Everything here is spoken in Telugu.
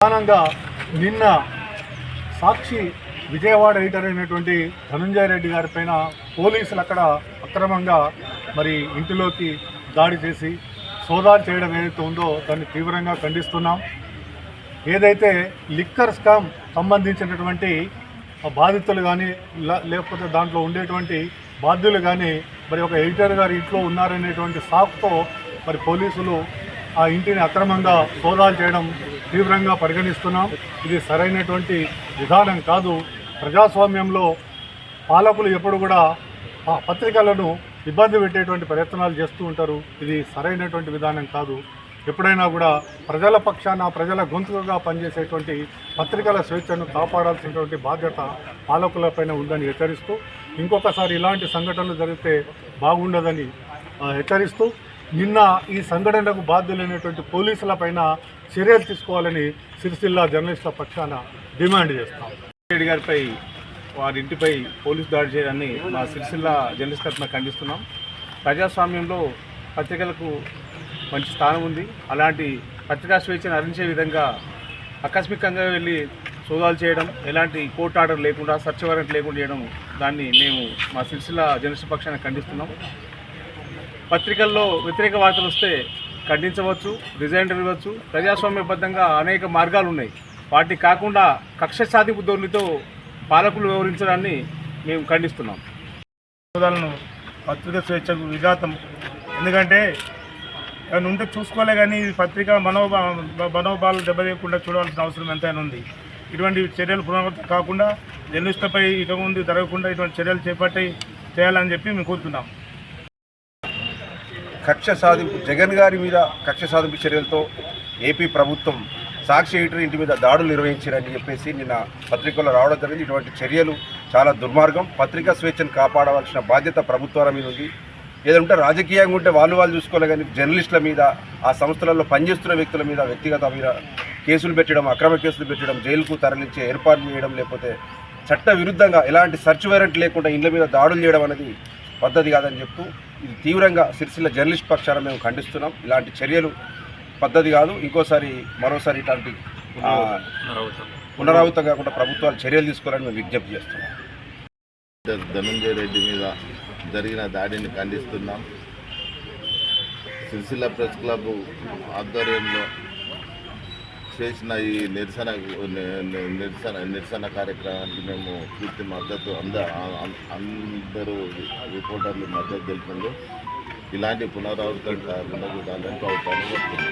ప్రధానంగా నిన్న సాక్షి విజయవాడ ఎడిటర్ అయినటువంటి ధనుంజయ రెడ్డి గారి పైన పోలీసులు అక్కడ అక్రమంగా మరి ఇంటిలోకి దాడి చేసి సోదాలు చేయడం ఏదైతే ఉందో దాన్ని తీవ్రంగా ఖండిస్తున్నాం. ఏదైతే లిక్కర్ స్కామ్ సంబంధించినటువంటి బాధితులు కానీ లేకపోతే దాంట్లో ఉండేటువంటి బాధ్యులు కానీ మరి ఒక ఎడిటర్ గారి ఇంట్లో ఉన్నారనేటువంటి సాకుతో మరి పోలీసులు ఆ ఇంటిని అక్రమంగా సోదాలు చేయడం తీవ్రంగా పరిగణిస్తున్నాం. ఇది సరైనటువంటి విధానం కాదు. ప్రజాస్వామ్యంలో పాలకులు ఎప్పుడు కూడా ఆ పత్రికలను ఇబ్బంది పెట్టేటువంటి ప్రయత్నాలు చేస్తూ ఉంటారు. ఇది సరైనటువంటి విధానం కాదు. ఎప్పుడైనా కూడా ప్రజల పక్షాన ప్రజల గొంతుకగా పనిచేసేటువంటి పత్రికల స్వేచ్ఛను కాపాడాల్సినటువంటి బాధ్యత పాలకులపైన ఉందని హెచ్చరిస్తూ ఇంకొకసారి ఇలాంటి సంఘటనలు జరిగితే బాగుండదని హెచ్చరిస్తూ నిన్న ఈ సంఘటనకు బాధ్యులైనటువంటి పోలీసులపైన చర్యలు తీసుకోవాలని సిరిసిల్ల జర్నలిస్టుల పక్షాన డిమాండ్ చేస్తాం. రెడ్డి గారిపై వారి ఇంటిపై పోలీసు దాడి చేయాలని మా సిరిసిల్ల జర్నలిస్ట్ తరఫున ఖండిస్తున్నాం. ప్రజాస్వామ్యంలో పత్రికలకు మంచి స్థానం ఉంది. అలాంటి పత్రికా స్వేచ్ఛను హరించే విధంగా ఆకస్మికంగా వెళ్ళి సోదాలు చేయడం ఎలాంటి కోర్టు ఆర్డర్ లేకుండా సర్చ్ వారెంట్ లేకుండా చేయడం దాన్ని మేము మా సిరిసిల్ల జర్నలిస్ట్ పక్షాన్ని ఖండిస్తున్నాం. పత్రికల్లో వ్యతిరేక వార్తలు వస్తే ఖండించవచ్చు రిజైన్ ఇవ్వచ్చు. ప్రజాస్వామ్యబద్ధంగా అనేక మార్గాలు ఉన్నాయి వాటి కాకుండా కక్ష సాధింపు ధోరణితో పాలకులు వివరించడాన్ని మేము ఖండిస్తున్నాం. సోదాలను పత్రిక స్వేచ్ఛకు విఘాతం. ఎందుకంటే ఏమైనా ఉంటే చూసుకోలే కానీ ఈ పత్రిక మనోభా మనోభావాలు దెబ్బతీయకుండా చూడవలసిన అవసరం ఎంతైనా ఉంది. ఇటువంటి చర్యలు పునరావృతం కాకుండా జర్నలిస్టులపై ఇక ముందు జరగకుండా ఇటువంటి చర్యలు చేపట్టి చేయాలని చెప్పి మేము కోరుతున్నాం. కక్ష సాధింపు జగన్ గారి మీద కక్ష సాధింపు చర్యలతో ఏపీ ప్రభుత్వం సాక్షి ఎడిటర్ ఇంటి మీద దాడులు నిర్వహించారని చెప్పేసి నిన్న పత్రికల్లో రావడం జరిగింది. ఇటువంటి చర్యలు చాలా దుర్మార్గం. పత్రికా స్వేచ్ఛను కాపాడవలసిన బాధ్యత ప్రభుత్వాల మీద ఉంది. ఏదంటే రాజకీయంగా ఉంటే వాళ్ళు వాళ్ళు చూసుకోలే కానీ జర్నలిస్టుల మీద ఆ సంస్థలలో పనిచేస్తున్న వ్యక్తుల మీద వ్యక్తిగత మీద కేసులు పెట్టడం అక్రమ కేసులు పెట్టడం జైలుకు తరలించే ఏర్పాట్లు చేయడం లేకపోతే చట్ట విరుద్ధంగా ఎలాంటి సర్చ్ వారెంట్ లేకుండా ఇళ్ళ మీద దాడులు చేయడం అనేది పద్ధతి కాదని చెప్తూ ఇది తీవ్రంగా సిరిసిల్ల జర్నలిస్ట్ పక్షాన మేము ఖండిస్తున్నాం. ఇలాంటి చర్యలు పద్ధతి కాదు. ఇంకోసారి మరోసారి ఇట్లాంటి పునరావృతం కాకుండా ప్రభుత్వాలు చర్యలు తీసుకోవాలని మేము విజ్ఞప్తి చేస్తున్నాం. ధనంజయ రెడ్డి మీద జరిగిన దాడిని ఖండిస్తున్నాం. సిరిసిల్ల ప్రెస్ క్లబ్ ఆధ్వర్యంలో చేసిన ఈ నిరసన నిరసన నిరసన కార్యక్రమానికి మేము పూర్తి మద్దతు అంద అందరూ రిపోర్టర్లు మద్దతు తెలిపింది ఇలాంటి పునరావృతం కాకుండా చూడాలని ప్రభుత్వాన్ని